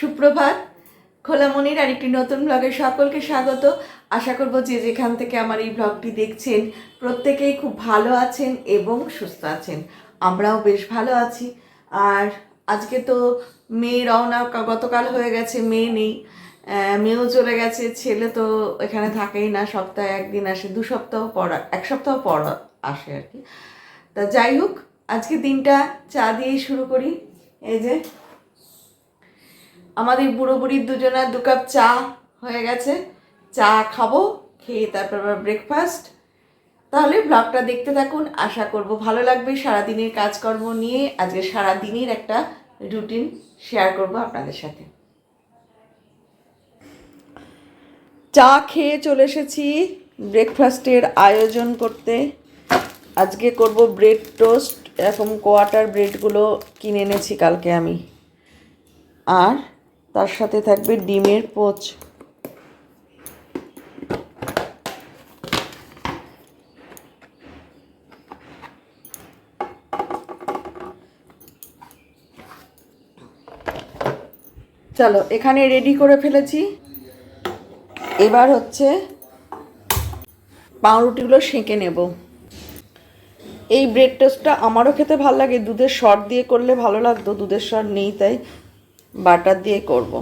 সুপ্রভাত। খোলামনির আরেকটি নতুন ব্লগে সকলকে স্বাগত। আশা করব যে যেখান থেকে আমার এই ব্লগটি দেখছেন, প্রত্যেকেই খুব ভালো আছেন এবং সুস্থ আছেন। আমরাও বেশ ভালো আছি। আর আজকে তো মেয়ে রওনা গতকাল হয়ে গেছে, মেয়ে নেই। মেয়েও চলে গেছে, ছেলে তো এখানে থাকেই না, সপ্তাহে একদিন আসে, দু সপ্তাহ পর, এক সপ্তাহ পর আসে আর কি। তা যাই হোক, আজকে দিনটা চা দিয়েই শুরু করি। এই যে আমাদের বুড়ো বুড়ির দুজনের দু কাপ চা হয়ে গেছে। চা খাব, খেয়ে তারপর আবার ব্রেকফাস্ট তাহলে ব্লগটা দেখতে থাকুন, আশা করব ভালো লাগবে। সারাদিনের কাজকর্ম নিয়ে আজকে সারাদিনের একটা রুটিন শেয়ার করব আপনাদের সাথে। চা খেয়ে চলে এসেছি ব্রেকফাস্টের আয়োজন করতে। আজকে করব ব্রেড টোস্ট এরকম কোয়াটার ব্রেডগুলো কিনে এনেছি কালকে আমি। আর তার সাথে থাকবে ডিমের পোচ। চলো, এখানে রেডি করে ফেলেছি। এবার হচ্ছে পাউরুটিগুলো সেঁকে নেব। এই ব্রেড টোস্টটা আমারও খেতে ভালো লাগে, দুধের শর্ট দিয়ে করলে ভালো লাগতো, দুধের শর্ট নেই তাই। বাটার দিয়ে করব।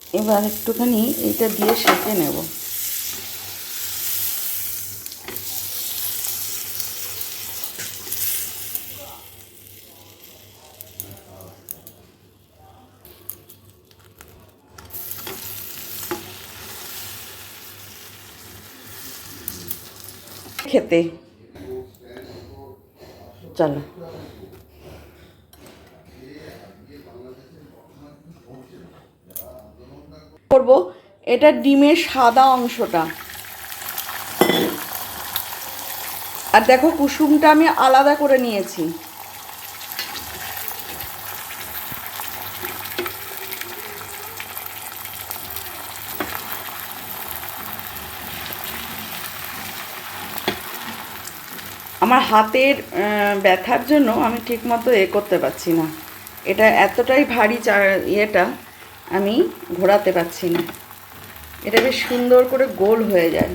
এবার একটুখানি এটা দিয়ে সেঁকে নেব। খেতে। চলো। করব। এটা ডিমের সাদা অংশটা। আর দেখো কুসুমটা আমি আলাদা করে নিয়েছি। আমার হাতের ব্যথার জন্য আমি ঠিকমতো এ করতে পারছি না। এটা এতটাই ভারী চা, ইয়েটা আমি ঘোরাতে পারছি না। এটা বেশ সুন্দর করে গোল হয়ে যায়।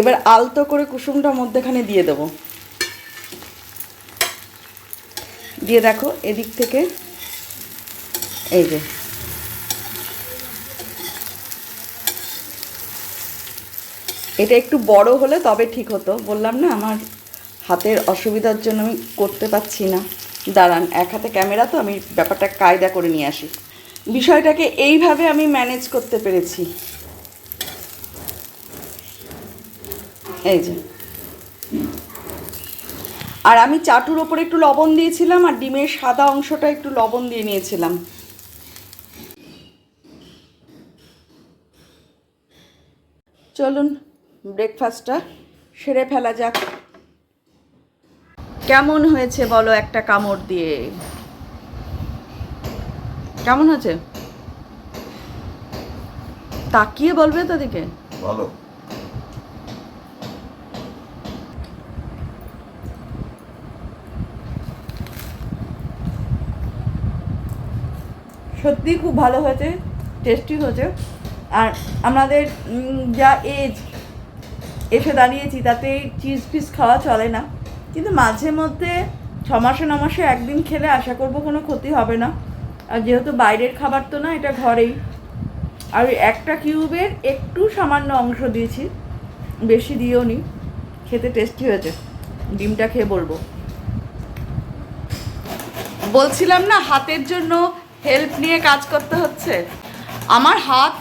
এবার আলতো করে কুসুমটা মধ্যেখানে দিয়ে দেবো। দিয়ে দেখো, এদিক থেকে এই যে এটা একটু বড় হলে তবে ঠিক হতো। বললাম না, আমার হাতের অসুবিধার জন্য আমি করতে পারছি না। দাঁড়ান, এক হাতে ক্যামেরা তো, আমি ব্যাপারটা কায়দা করে নিয়ে আসি। বিষয়টাকে এইভাবে আমি ম্যানেজ করতে পেরেছি। এই যে। আর আমি চাটুর ওপরে একটু লবণ দিয়েছিলাম, আর ডিমের সাদা অংশটা একটু লবণ দিয়ে নিয়েছিলাম। চলুন ব্রেকফাস্টটা সেরে ফেলা যাক। কেমন হয়েছে বলো একটা কামড় দিয়ে? কেমন হয়েছে? তাকিয়ে বলবে তাদেরকে বলো। সত্যি খুব ভালো হয়েছে টেস্টি হয়েছে। আর আমাদের যা এজ এসে দাঁড়িয়েছি তাতে চিজ পিস খাওয়া চলে না। কিন্তু মাঝে মধ্যে ছ মাসে ন মাসে একদিন খেলে আশা করব কোনো ক্ষতি হবে না। আর যেহেতু বাইরের খাবার তো না, এটা ঘরেই। আর একটা কিউবের একটু সামান্য অংশ দিয়েছি, বেশি দিয়েও নি। খেতে টেস্টি হয়েছে, ডিমটা খেয়ে বলব। বলছিলাম না, হাতের জন্য হেল্প নিয়ে কাজ করতে হচ্ছে। আমার হাত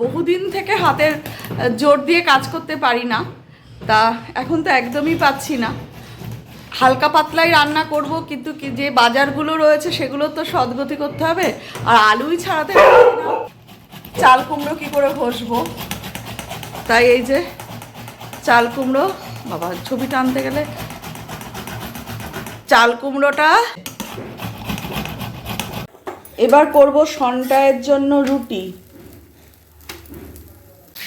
বহুদিন থেকে হাতের জোর দিয়ে কাজ করতে পারি না। তা এখন তো একদমই পাচ্ছি না। হালকা পাতলাই রান্না করব, কিন্তু যে বাজারগুলো রয়েছে সেগুলো তো সদগতি করতে হবে। আর আলুই ছাড়াতে চাল কুমড়ো কী করে ঘষবো? তাই এই যে চাল কুমড়ো, বাবা ছবি টানতে গেলে। চাল কুমড়োটা এবার করব সন্টায়ের জন্য রুটি।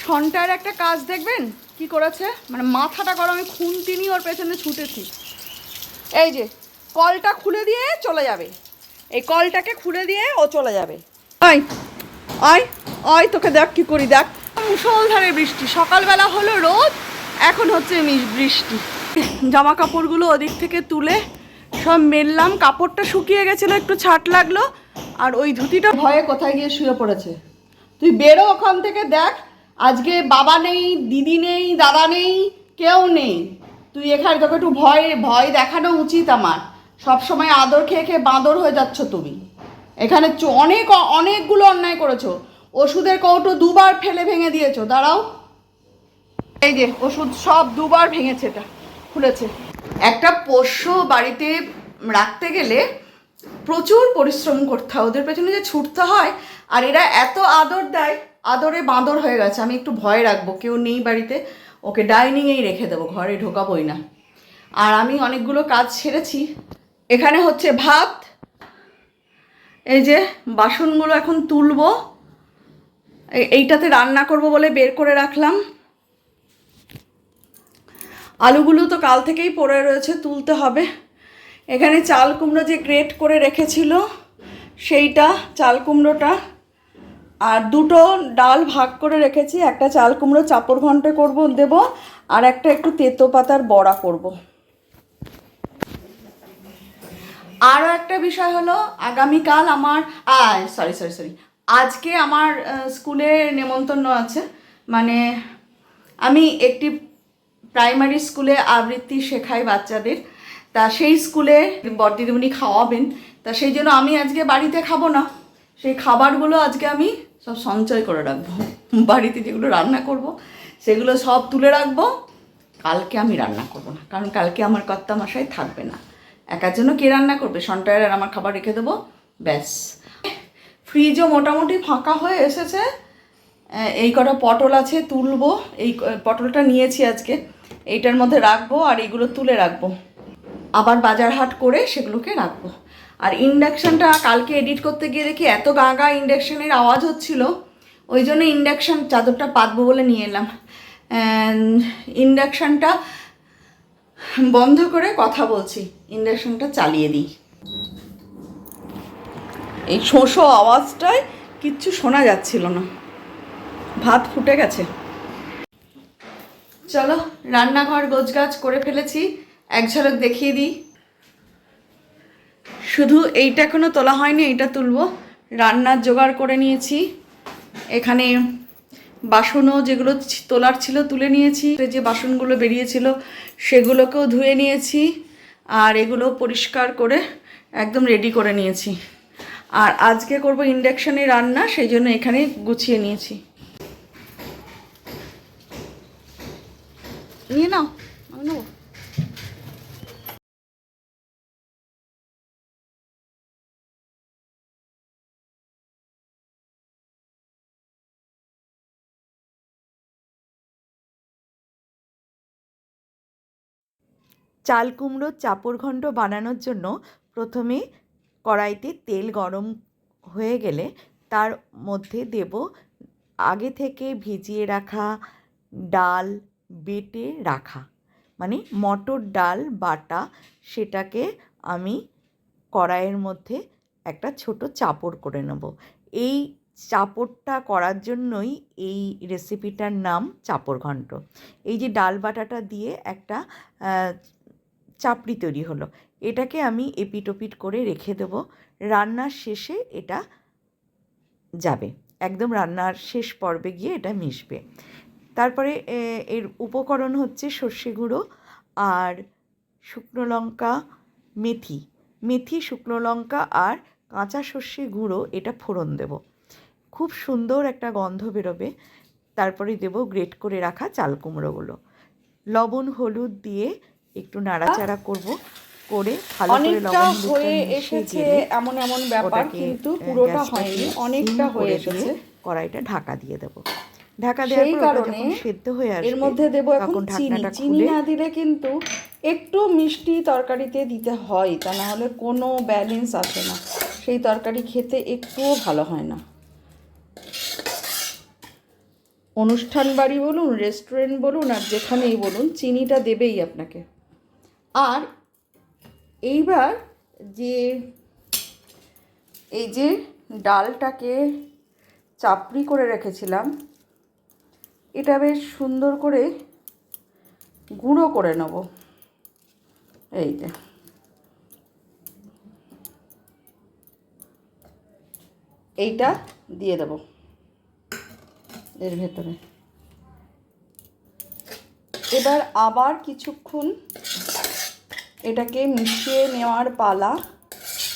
সন্টায়ের একটা কাজ দেখবেন? কি করেছে? মানে মাথাটা গরম আমি খুন্তি ওর পেছনে ছুটেছি। এই যে, কলটা খুলে দিয়ে চলে যাবে। এই কলটাকে খুলে দিয়ে ও চলে যাবে। আয় আয় আয় তোকে দেখ কি করি, দেখ। মুসলধারে বৃষ্টি, সকালবেলা হলো রোদ, এখন হচ্ছে বৃষ্টি। জামা কাপড়গুলো ওদিক থেকে তুলে সব মেললাম, কাপড়টা শুকিয়ে গেছিল, একটু ছাট লাগল। আর ওই ধুতিটা ভয়ে কোথায় গিয়ে শুয়ে পড়েছে? তুই বেরো ওখান থেকে দেখ, আজকে বাবা নেই, দিদি নেই, দাদা নেই, কেউ নেই। তুই এখানে তোকে একটু ভয় ভয় দেখানো উচিত আমার। সব সময় আদর খেয়ে খেয়ে বাঁদর হয়ে যাচ্ছ তুমি। এখানে অনেক, অনেকগুলো অন্যায় করেছ। ওষুধের কৌটো দুবার ফেলে ভেঙে দিয়েছ। দাঁড়াও। এই যে, ওষুধ সব দুবার ভেঙেছে এটা, খুলেছে। একটা পোষ্য বাড়িতে রাখতে গেলে প্রচুর পরিশ্রম করতে হয়। ওদের পেছনে যে ছুটতে হয়, আর এরা এত আদর দেয়, আদরে বাঁদর হয়ে গেছে। আমি একটু ভয় রাখব, কেউ নেই বাড়িতে, ওকে ডাইনিংয়েই রেখে দেবো, ঘরে ঢোকাবোই না। আর আমি অনেকগুলো কাজ সেরেছি। এখানে হচ্ছে ভাত, এই যে বাসনগুলো এখন তুলবো এইটাতে রান্না করব বলে বের করে রাখলাম। আলুগুলো তো কাল থেকেই পড়ে রয়েছে, তুলতে হবে। এখানে চাল কুমড়ো যে গ্রেট করে রেখেছিল, সেইটা চাল কুমড়োটা। আর দুটো ডাল ভাগ করে রেখেছি, একটা চাল কুমড়ো চাপড় ঘন্টে করব, দেবো, আর একটা একটু তেতো পাতার বড়া করব। আরও একটা বিষয় হলো, আগামীকাল আমার সরি সরি সরি আজকে আমার স্কুলে নেমন্তন্ন আছে। মানে আমি একটি প্রাইমারি স্কুলে আবৃত্তি শেখাই বাচ্চাদের। তা সেই স্কুলে বড়দিদিমণি খাওয়াবেন। তা সেই জন্য আমি আজকে বাড়িতে খাব না। সেই খাবারগুলো আজকে আমি সব সঞ্চয় করে রাখব। বাড়িতে যেগুলো রান্না করব, সেগুলো সব তুলে রাখব। কালকে আমি রান্না করব না, কারণ কালকে আমার কর্তা মশাই থাকবে না। একার জন্য কে রান্না করবে? সন্টায়ের আর আমার খাবার রেখে দেবো? ব্যাস। ফ্রিজও মোটামুটি ফাঁকা হয়ে এসেছে। এই কটা পটল আছে তুলবো। এই পটলটা নিয়েছি আজকে। এইটার মধ্যে রাখব আর এইগুলো তুলে রাখব। আবার বাজার হাট করে সেগুলোকে রাখব। আর ইন্ডাকশানটা কালকে এডিট করতে গিয়ে দেখি এত গা গা ইন্ডাকশানের আওয়াজ হচ্ছিল। ওই জন্য ইন্ডাকশান চাদরটা পাতবো বলে নিয়ে এলাম। ইন্ডাকশানটা বন্ধ করে কথা বলছি। ইন্ডাকশানটা চালিয়ে দিই। এই শোষো আওয়াজটায় কিচ্ছু শোনা যাচ্ছিল না। ভাত ফুটে গেছে। চলো রান্নাঘর গোছগাছ করে ফেলেছি। এক ঝলক দেখিয়ে দিই। শুধু এইটা এখনও তোলা হয়নি, এইটা তুলবো। রান্নার জোগাড় করে নিয়েছি। এখানে বাসনও যেগুলো তোলার ছিল তুলে নিয়েছি। যে বাসনগুলো বেরিয়েছিল, সেগুলোকেও ধুয়ে নিয়েছি আর এগুলো পরিষ্কার করে একদম রেডি করে নিয়েছি। আর আজকে করব ইন্ডাকশানে রান্না, সেই জন্য এখানে গুছিয়ে নিয়েছি। নিয়ে নাও, আমি নেব। চাল কুমড়োর চাপড় ঘণ্ট বানানোর জন্য প্রথমে কড়াইতে তেল গরম হয়ে গেলে তার মধ্যে দেব আগে থেকে ভিজিয়ে রাখা ডাল বেটে রাখা। মানে মটর ডাল, বাটা সেটাকে আমি কড়াইয়ের মধ্যে একটা ছোট চাপড় করে নেব। এই চাপড়টা করার জন্যই এই রেসিপিটার নাম চাপড় ঘণ্ট এই যে ডাল বাটাটা দিয়ে একটা চাপড়ি তৈরি হলো। এটাকে আমি এপিট ওপিট করে রেখে দেব। রান্নার শেষে এটা যাবে। একদম রান্নার শেষ পর্বে গিয়ে এটা মিশবে। তারপরে এর উপকরণ হচ্ছে সর্ষে গুঁড়ো আর শুকনো লঙ্কা, মেথি। মেথি, শুকনো লঙ্কা আর কাঁচা সর্ষে গুঁড়ো এটা ফোড়ন দেব। খুব সুন্দর একটা গন্ধ বেরোবে। তারপরে দেব গ্রেট করে রাখা চাল কুমড়োগুলো। লবণ, হলুদ দিয়ে একটু নাড়াচাড়া করব করে ভালো করে লবণ হয়ে এসেছে এমন এমন ব্যাপার কিন্তু পুরোটা হয়নি অনেকটা হয়ে এসেছে। কড়াইটা ঢাকা দিয়ে দেবো। ঢাকা দেওয়ার কারণে সেদ্ধ হয়ে আসবে এর মধ্যে দেবো এখন চিনি। চিনি না দিলে কিন্তু একটু মিষ্টি তরকারিতে দিতে হয় তা না হলে কোনো ব্যালেন্স আসে না। সেই তরকারি খেতে একটুও ভালো হয় না। অনুষ্ঠান বাড়ি বলুন রেস্টুরেন্ট বলুন আর যেখানেই বলুন চিনিটা দেবেই আপনাকে। আর এইবার যে, এই যে ডালটাকে চাপড়ি করে রেখেছিলাম, এটা বেশ সুন্দর করে গুঁড়ো করে নেব। এই যে। এইটা দিয়ে দেব এর ভেতরে। এবার আবার কিছুক্ষণ এটাকে মিশিয়ে নেওয়ার পালা।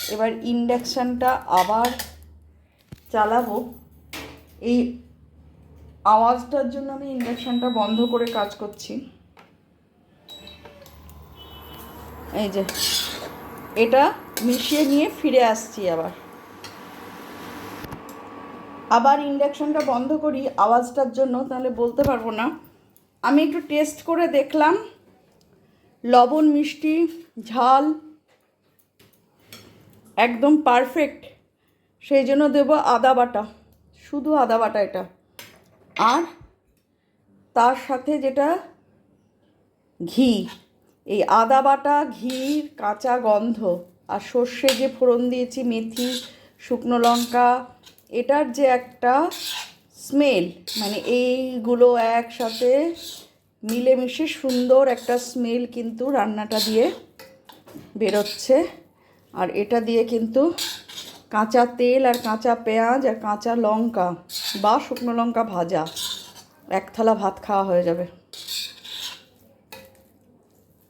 এবার ইন্ডাকশানটা আবার চালাবো। এই আওয়াজটার জন্য আমি ইন্ডাকশানটা বন্ধ করে কাজ করছি। এই যে, এটা মিশিয়ে নিয়ে ফিরে আসছি আবার। আবার ইন্ডাকশানটা বন্ধ করি আওয়াজটার জন্য, তাহলে বলতে পারব না। আমি একটু টেস্ট করে দেখলাম। লবণ, মিষ্টি, ঝাল, একদম পারফেক্ট সেই জন্য দেবো আদা বাটা, শুধু আদা বাটা এটা। আর তার সাথে যেটা, ঘি। এই আদা বাটা, ঘির কাঁচা গন্ধ আর সর্ষে যে ফোড়ন দিয়েছি, মেথি, শুকনো লঙ্কা, এটার যে একটা স্মেল মানে এইগুলো একসাথে মিলেমিশে সুন্দর একটা স্মেল কিন্তু রান্নাটা দিয়ে বেরোচ্ছে। আর এটা দিয়ে কিন্তু কাঁচা তেল আর কাঁচা পেঁয়াজ আর কাঁচা লঙ্কা বা শুকনো লঙ্কা ভাজা এক থালা ভাত খাওয়া হয়ে যাবে।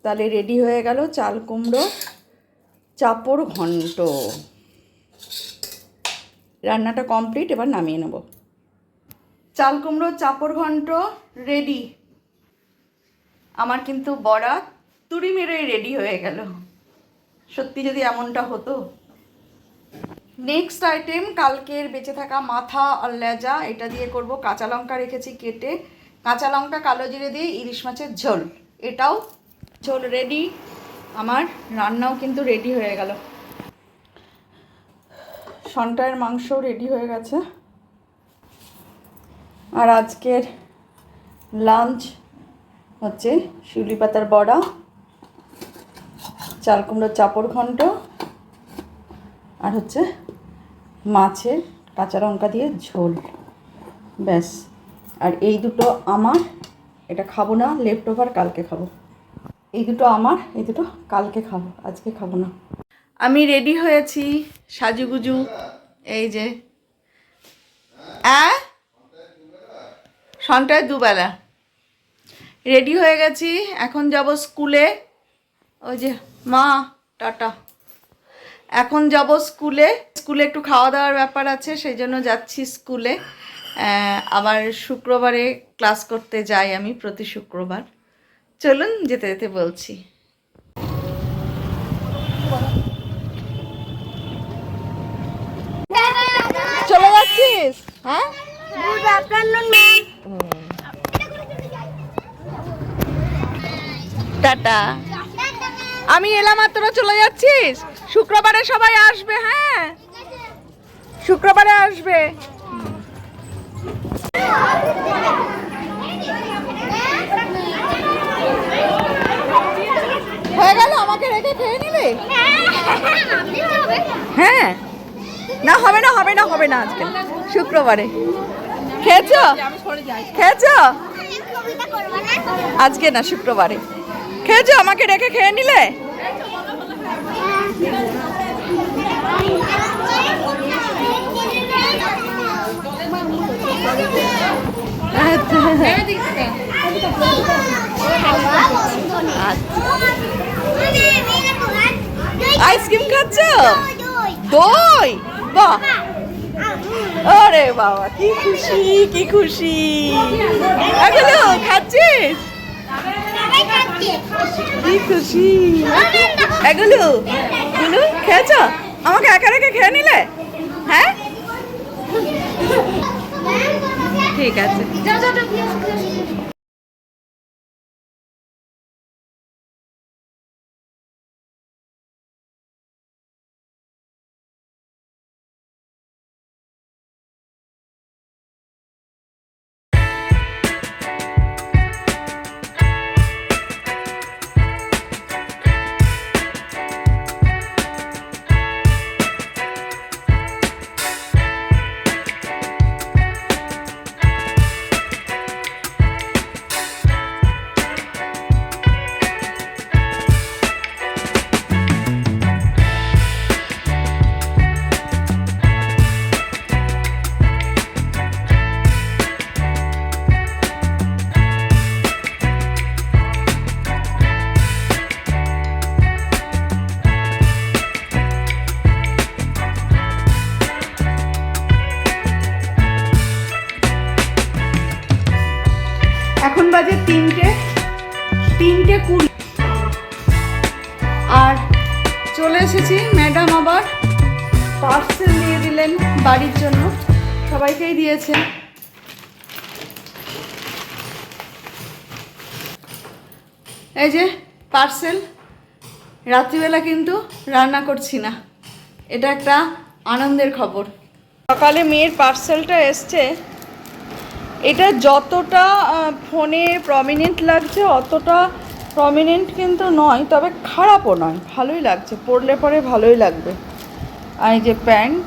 তাহলে রেডি হয়ে গেল চাল কুমড়ো, চাপড় ঘন্ট। রান্নাটা কমপ্লিট এবার নামিয়ে নেব। চাল কুমড়ো, চাপড় ঘন্ট রেডি আমার কিন্তু বড়া তুড়ি মেরে রেডি হয়ে গেল। সত্যি যদি এমনটা হতো। নেক্সট আইটেম কালকের বেঁচে থাকা মাথা আর লেজা, এটা দিয়ে করব কাঁচা লঙ্কা রেখেছি কেটে। কাঁচা লঙ্কা কালো জিরে দিয়ে ইলিশ মাছের ঝোল। এটাও ঝোল রেডি আমার রান্নাও কিন্তু রেডি হয়ে গেল। সন্টায়ের মাংস রেডি হয়ে গেছে। আর আজকের লাঞ্চ হচ্ছে শিউলি পাতার বড়া, চাল কুমড়োর চাপড় ঘন্ট, আর হচ্ছে মাছের কাঁচা লঙ্কা দিয়ে ঝোল। ব্যাস। আর এই দুটো আমার, এটা খাব না লেফট ওভার কালকে খাব। এই দুটো আমার, এই দুটো কালকে খাব, আজকে খাব না। আমি রেডি হয়েছি, সাজুগুজু, এই যে। সন্টায় দুবেলা। রেডি হয়ে গেছি। এখন যাব স্কুলে ওই যে, মা, টাটা। এখন যাব স্কুলে স্কুলে একটু খাওয়া দাওয়ার ব্যাপার আছে, সেই জন্য যাচ্ছি স্কুলে আবার শুক্রবারে ক্লাস করতে যাই আমি প্রতি শুক্রবার। চলুন, যেতে যেতে বলছি। চলে যাচ্ছিস? হ্যাঁ? টাটা। আমি এলাম আর চলে যাচ্ছিস? শুক্রবারে সবাই আসবে হ্যাঁ? শুক্রবারে আসবে। হয়ে গেল? আমাকে রেখে খেয়ে নিবে? হ্যাঁ? না, হবে না হবে না হবে না আজকে, শুক্রবারে। খেয়েছ? খেয়েছ? আজকে না, শুক্রবারে। খেয়েছো? আমাকে রেখে খেয়ে নিলে? আইসক্রিম খাচ্ছ? দই? বাহ! আরে বাবা, কি খুশি কি খুশি। খাচ্ছিস? কি খুশি? এগুলো এগুলো খেয়েছ? আমাকে একা রেখে খেয়ে নিলে? হ্যাঁ? ঠিক আছে। বাড়ির জন্য। সবাইকেই দিয়েছে। এই যে পার্সেল, রাত্রিবেলা কিন্তু রান্না করছি না। এটা একটা আনন্দের খবর। সকালে মেয়ের পার্সেলটা এসছে। এটা যতটা ফোনে প্রমিনেন্ট লাগছে, অতটা প্রমিনেন্ট কিন্তু নয়, তবে খারাপও নয়, ভালোই লাগছে, পরলে পরে ভালোই লাগবে। আর এই যে প্যান্ট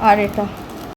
আর এটা